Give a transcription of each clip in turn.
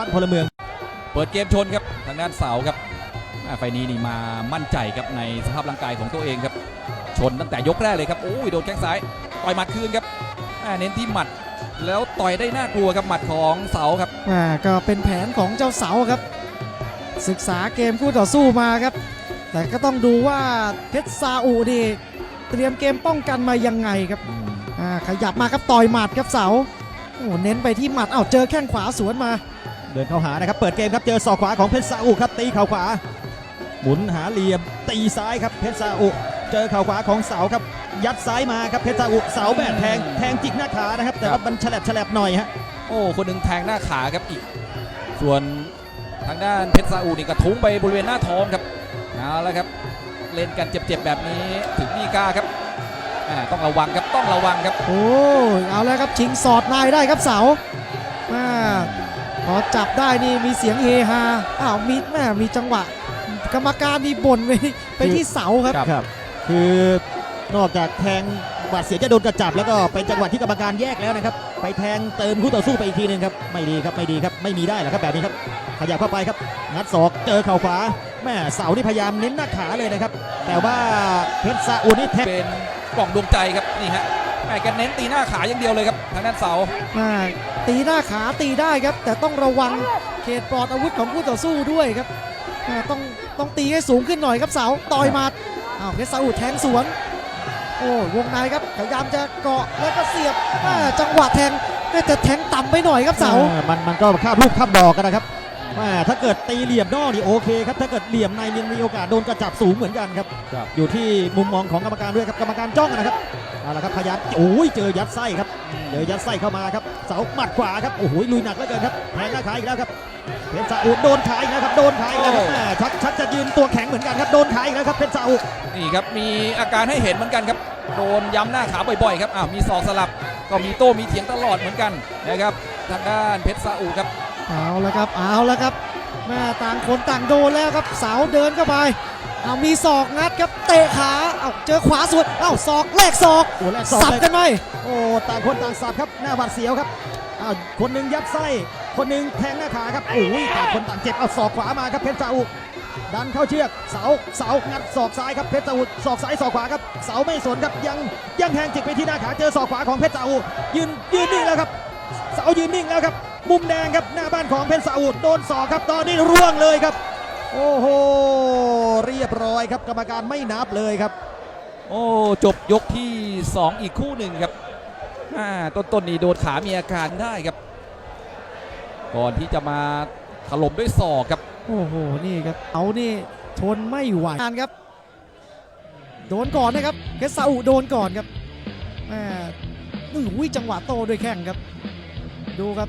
บ้านพลเมือง เปิดเกมชนครับทางด้านเสาครับอ่าไฟล์นี้นี่มามั่นใจครับในสภาพร่างกายของตัวเองครับ ชนตั้งแต่ยกแรกเลยครับโอ้ยโดนแข้งซ้ายต่อยหมัดคืนครับอ่าเน้นที่หมัดแล้วต่อยได้น่ากลัวครับหมัดของเสาครับอ่าก็เป็นแผนของเจ้าเสาครับ ศึกษาเกมคู่ต่อสู้มาครับ แต่ก็ต้องดูว่าเพชรซาอุดีเตรียมเกมป้องกันมายังไงครับอ่าขยับมาครับต่อยหมัดครับเสาโอ้เน้นไปที่หมัดเอ้าเจอแข้งขวาสวนมา เดินเข้าหานะครับ เปิดเกมครับ เจอศอกขวาของเพชรซาอุครับ ตีเข่าขวา หมุนหาเหลี่ยม ตีซ้ายครับ เพชรซาอุ เจอเข่าขวาของเสาครับ ยัดซ้ายมาครับเพชรซาอุ เสาแบดแทง แทงจิกหน้าขานะครับ แต่ครัว่าบมันฉลับฉลับหน่อยฮะ โอ้ คนหนึ่งแทงหน้าขาครับอีก ส่วนทางด้านเพชรซาอุนี่กระทุ้งไปบริเวณหน้าท้องครับ เอาละครับ เล่นกันเจ็บๆแบบนี้ถึงนี่กล้าครับอ่าต้องระวังครับต้องระวังครับ โอ้ยเอาแล้วครับชิงสอดนายได้ครับเสาอ่า พอจับได้นี่มีเสียงเฮฮาอ้าวมีแม่มีจังหวะ กรรมการนี่บ่นไปไปที่เสาครับครับครับคือนอกจากแทงบาดเสียจะโดนกระจับแล้วก็เป็นจังหวะที่กรรมการแยกแล้วนะครับ ไปแทงเติมคู่ต่อสู้ไปอีกทีหนึงครับไม่ดีครับไม่ดีครับไม่มีได้หรอกครับแบบนี้ครับขยับเข้าไปครับงัดศอกเจอเข่าขวาแม่เสาที่พยายามเน้นหน้าขาเลยนะครับ แต่ว่าเพชรซาอุนี่แทงเป็นกล่องดวงใจครับนี่ฮะแม่แกเน้นตีหน้าขาอย่างเดียวเลยครับทางด้านเสาอ่าตีหน้าขาตีได้ครับ แต่ต้องระวังเขตปลอดอาวุธของผู้ต่อสู้ด้วยครับอ่าต้องต้องตีให้สูงขึ้นหน่อยครับเสาต่อยหมัดอ้าวเพชรซาอุแทงสวนโอ้ยวงในครับพยายามจะเกาะแล้วก็เสียบอ่าจังหวะแทงน่าจะแทงต่ำไปหน่อยครับเสาอ่มันมันก็ข้ามลูกข้ามดอกกันนะครับแม่ถ้าเกิดตีเหลี่ยมนอกนี่โอเคครับถ้าเกิดเหลี่ยมในยังมีโอกาสโดนกระจับสูงเหมือนกันครับครับอยู่ที่มุมมองของกรรมการด้วยครับกรรมการจ้องนะครับ เอาละครับพยายามโอ้ยเจอยัดไส้ครับเจอยัดไส้เข้ามาครับเสาหมัดขวาครับโอ้โหลุยหนักเหลือเกินครับแทงหน้าขาอีกแล้วครับเพชรซาอุโดนขาอีกแล้วครับโดนขาอีกแล้วครับแม่ชักชักจะยืนตัวแข็งเหมือนกันครับโดนขาอีกแล้วครับเพชรซาอุนี่ครับมีอาการให้เห็นเหมือนกันครับโดนย้ำหน้าขาบ่อยๆครับอ้าวมีศอกสลับก็มีโต้มีเถียงตลอดเหมือนกันนะครับทางด้านเพชรซาอุครับเอาละครับเอาละครับแม่ต่างคนต่างโดนแล้วครับเสาเดินเข้าไป เอามีศอกงัดครับเตะขาเอาเจอขวาสุดเอาศอกแลกศอกโอ้แลกศอกสับเลยกันไหมโอ้ต่างคนต่างสับครับหน้าหวาดเสียวครับอ้าวคนหนึ่งยัดไส้คนหนึ่งแทงหน้าขาครับโอ้ยต่างคนต่างเจ็บเอาศอกขวามาครับเพชรซาอุดันเข้าเชือกเสาเสางัดศอกซ้ายครับเพชรซาอุศอกซ้ายศอกขวาครับเสาไม่สนครับยังยังแทงจิกไปที่หน้าขาเจอศอกขวาของเพชรซาอุยืนยืนนิ่งแล้วครับเสายืนนิ่งแล้วครับมุมแดงครับหน้าบ้านของเพชรซาอุโดนศอกครับตอนนี้ร่วงเลยครับ โอ้โห เรียบร้อยครับกรรมการไม่นับเลยครับ โอ้จบยกที่ 2 อีกคู่หนึ่งครับอ่าต้นต้นๆนี่โดนขามีอาการได้ครับ ก่อนที่จะมาถล่มด้วยศอกครับ โอ้โหนี่ครับเอานี่ทนไม่ไหวงานครับ โดนก่อนนะครับเพชรซาอุโดนก่อนครับแม่อุ้ยจังหวะโตด้วยแข้งครับ ดูครับ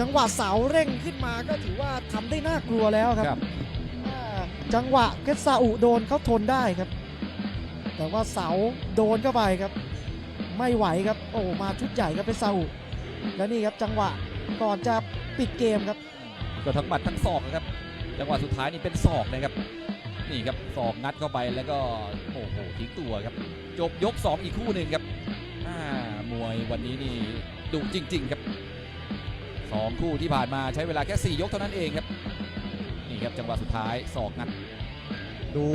จังหวะเสาเร่งขึ้นมาก็ถือว่าทำได้น่ากลัวแล้วครับครับอ่า จังหวะเพชรซาอุโดนเขาทนได้ครับ แต่ว่าเสาโดนเข้าไปครับ ไม่ไหวครับ โอ้มาชุดใหญ่ครับเพชรซาอุและนี่ครับจังหวะก่อนจะปิดเกมครับ ก็ทั้งหมัดทั้งศอกนะครับ จังหวะสุดท้ายนี่เป็นศอกนะครับ นี่ครับศอกงัดเข้าไปแล้วก็โอ้โหทิ้งตัวครับ จบยก 2 อีกคู่หนึ่งครับอ่ามวยวันนี้นี่ดุจริง ๆ ครับสองคู่ที่ผ่านมาใช้เวลาแค่ 4 ยกเท่านั้นเองครับ นี่ครับจังหวะสุดท้ายศอกงัดดู